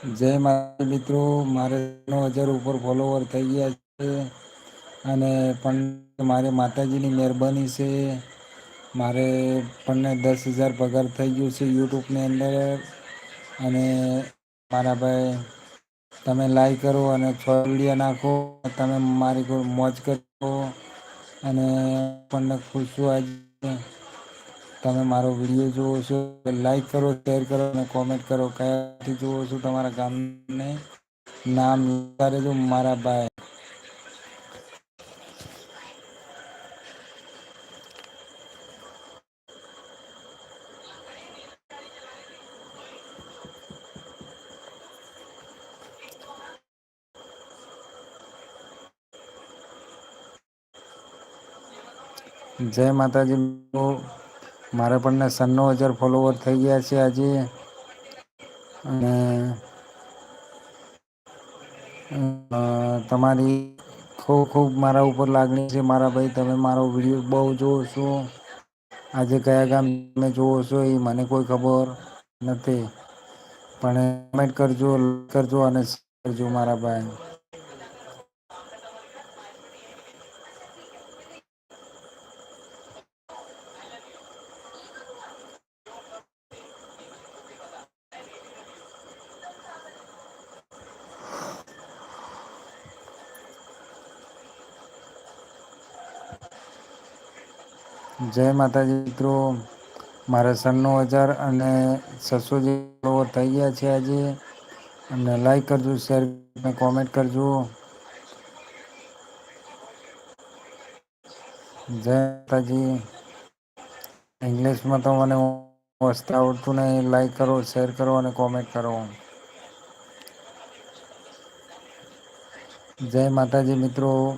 જય મારા મિત્રો, મારે નવ હજાર ઉપર ફોલોવર થઈ ગયા છે. અને પણ મારે માતાજીની મહેરબાની છે. મારે પણને દસ હજાર પગાર થઈ ગયું છે યુટ્યુબની અંદર અને મારા ભાઈ, તમે લાઈક કરો અને છ વિડિયા નાખો, તમે મારી મોજ કરો અને આપણને ખુશ આજ તમે મારો વીડિયો જોવો છો લાઈક કરો શેર કરો અને કોમેન્ટ કરો. કયાથી જુવો છો તમારા ગામને નામ વિચારેજો મારા ભાઈ. જય માતાજી મિત્રો. મારે પણ સન્નો હજાર ફોલોવર થઈ ગયા છે આજે. અને તમારી ખૂબ ખૂબ મારા ઉપર લાગણી છે. મારા ભાઈ, તમે મારો વીડિયો બહુ જોવો છો. આજે કયા ગામ તમે જોવો છો એ મને કોઈ ખબર નથી. પણ કમેન્ટ કરજો કરજો અને કરજો મારા ભાઈ. જય માતાજી મિત્રો. મારે સન્નું હજાર અને સસો જે થઈ ગયા છે આજે. અને લાઈક કરજો શેર કોમેન્ટ કરજો. જય માતાજી. ઇંગ્લિશમાં તો મને વસ્તુ આવડતું નહીં. લાઈક કરો શેર કરો અને કોમેન્ટ કરો. જય માતાજી મિત્રો.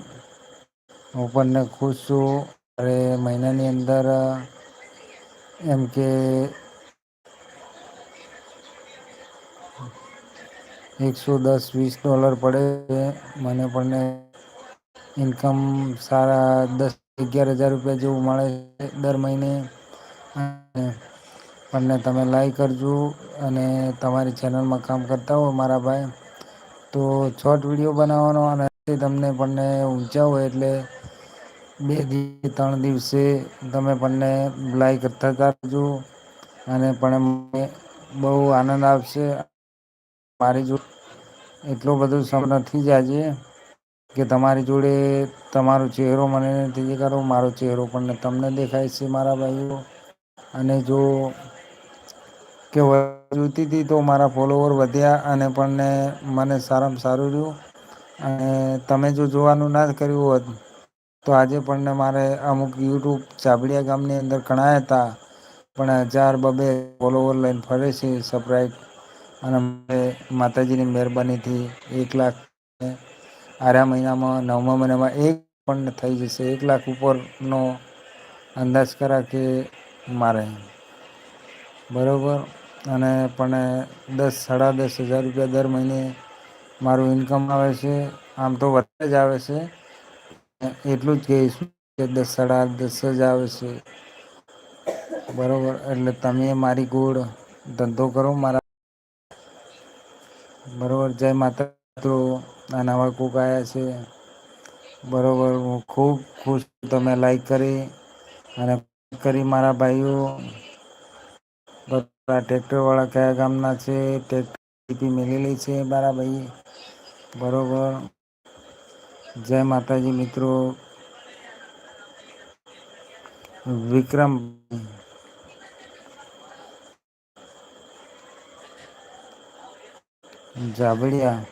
હું પણ ખુશ છું. અરે મહિનાની અંદર એમ કે એકસો દસ, વીસ ડોલર પડે. મને પણ ઇન્કમ સારા દસ, અગિયાર હજાર રૂપિયા જેવું મળે છે દર મહિને. પણ તમે લાઈક કરજો અને તમારી ચેનલમાં કામ કરતા હો મારા ભાઈ. તો શોર્ટ વીડિયો બનાવવાનો અને તમને પણ ઊંચા હોય એટલે બેથી ત્રણ દિવસે તમે પણ લાઈક થતા કરજો અને પણ બહુ આનંદ આવશે. મારી જોડે એટલો બધો સમ નથી જ આજે કે તમારી જોડે તમારો ચહેરો મને નથી દેખાડો મારો ચહેરો પણ તમને દેખાય છે મારા ભાઈઓ. અને જો કે જોતી હતી તો મારા ફોલોવર વધ્યા અને પણ મને સારામાં સારું રહ્યું. અને તમે જો જોવાનું ના કર્યું હોત તો આજે પણ મારે અમુક યુટ્યુબ ચાબડિયા ગામની અંદર ઘણા હતા, પણ હજાર બબે ફોલોવર લઈને ફરે છે સપરાઈટ અને માતાજીની મહેરબાનીથી એક લાખ આર્યા મહિનામાં, નવમા મહિનામાં એક પણ થઈ જશે. એક લાખ ઉપરનો અંદાજ કરા કે મારે. બરાબર? અને પણ દસ, સાડા દસ હજાર રૂપિયા દર મહિને મારું ઇન્કમ આવે છે. આમ તો વધે જ આવે છે. એટલું જ કહીશું કે દસ સાડા દસ જ આવે છે. બરોબર, એટલે તમે મારી ગોળ ધંધો કરો, મારા બરોબર, જય માતા આ નવા કુક આવ્યા છે. બરોબર, હું ખૂબ ખુશ તમે લાઈક કરી અને કરી મારા ભાઈઓ. બધા ટ્રેક્ટરવાળા કયા ગામના છે, ટ્રેક્ટર મેલેલી છે મારા ભાઈ. બરોબર. જય માતાજી મિત્રો. વિક્રમ. જાબડિયા.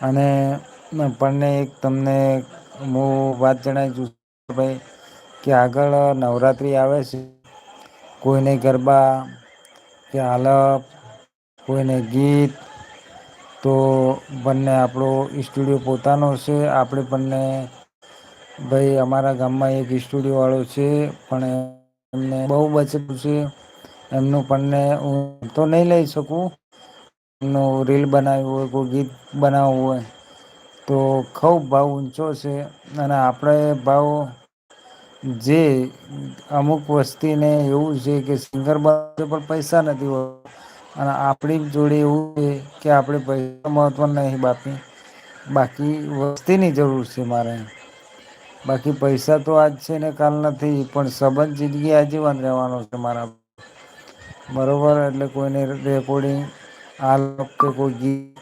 અને પણને એક તમને હું વાત જણાવી છું ભાઈ, કે આગળ નવરાત્રિ આવે છે. કોઈને ગરબા, કે આલપ, કોઈને ગીત, તો બંને આપણો સ્ટુડિયો પોતાનો છે. આપણે બંને ભાઈ અમારા ગામમાં એક સ્ટુડિયોવાળો છે, પણ એમને બહુ બચેલું છે. એમનું પણને હું તો નહીં લઈ શકું. નું રીલ બનાવ્યું હોય, કોઈ ગીત બનાવવું હોય, તો ખૂબ ભાવ ઊંચો છે. અને આપણે ભાવ જે અમુક વસ્તીને એવું છે કે સિંગર પણ પૈસા નથી હોતા. અને આપણી જોડે એવું છે કે આપણે પૈસા મહત્વ નહીં બાકી. બાકી વસ્તીની જરૂર છે મારે. બાકી પૈસા તો આજ છે ને કાલ નથી, પણ સંબંધ જિંદગી આજીવન રહેવાનો છે મારા. બરોબર? એટલે કોઈને રેકોર્ડિંગ આ કે કોઈ ગીત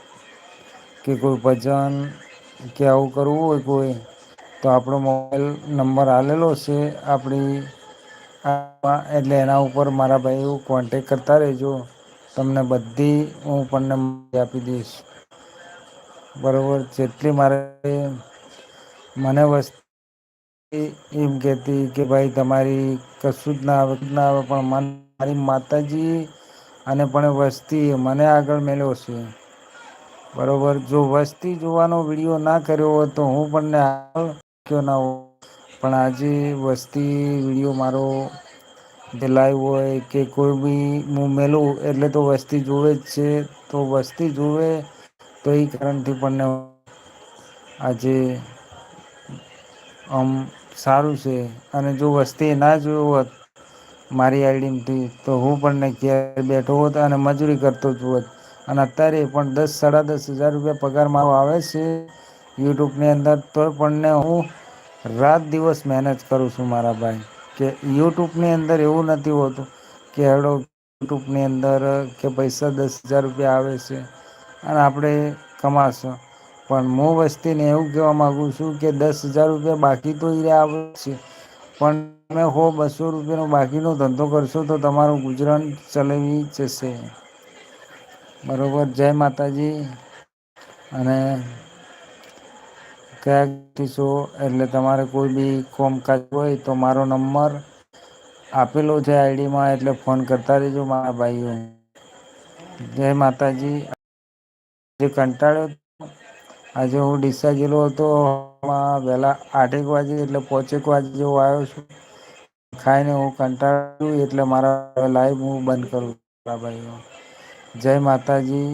કે કોઈ ભજન કે આવું કરવું હોય કોઈ, તો આપણો મોબાઈલ નંબર આલેલો છે આપણી એટલે એના ઉપર મારા ભાઈ કોન્ટેક કરતા રહેજો. તમને બધી હું પણને આપી દઈશ. બરાબર? જેટલી મારે મને વસ્તી એમ કહેતી કે ભાઈ તમારી કશું જ ના આવે ના આવે, પણ મારી માતાજી અને પણ વસ્તી મને આગળ મેલ્યો છે. બરોબર, જો વસ્તી જોવાનો વીડિયો ના કર્યો હોય તો હું પણને ના પણ આજે વસ્તી વીડિયો મારો જે લાઈવ હોય કે કોઈ બી હું મેલું એટલે તો વસ્તી જોવે જ છે. તો વસ્તી જોવે તો એ કારણથી પણ આજે આમ સારું છે. અને જો વસ્તી ના જોયું હોત મારી આઈડીથી તો હું પણ ક્યારે બેઠો હોત અને મજૂરી કરતો જ હોત. અને અત્યારે પણ દસ, સાડા દસ હજાર રૂપિયા પગાર મારો આવે છે. યુટ્યુબની અંદર તો પણને હું રાત દિવસ મહેનત કરું છું મારા ભાઈ. કે યુટ્યુબની અંદર એવું નથી હોતું કે હેડો યુટ્યુબની અંદર કે પૈસા દસ હજાર રૂપિયા આવે છે અને આપણે કમાશો. પણ હું વસ્તીને એવું કહેવા માગું છું કે દસ હજાર રૂપિયા બાકી તો એ આવે છે. પણ તમે હો બસો રૂપિયાનો બાકીનો ધંધો કરશો તો તમારું ગુજરાન ચલાવી જશે. બરોબર, જય માતાજી. અને કયાથી એટલે તમારે કોઈ બી કોમકાજ હોય તો મારો નંબર આપેલો છે આઈડીમાં, એટલે ફોન કરતા રેજો મારા ભાઈઓ. જય માતાજી. જે કંટાળ્યો આજે હું ડીસા ગયેલો હતો વહેલા આઠેક વાગે એટલે પોચેક વાગે જેવો આવ્યો છું. ખાઈને હું કંટાળ્યો એટલે મારા લાઈવ હું બંધ કરું ભાઈ જય માતાજી.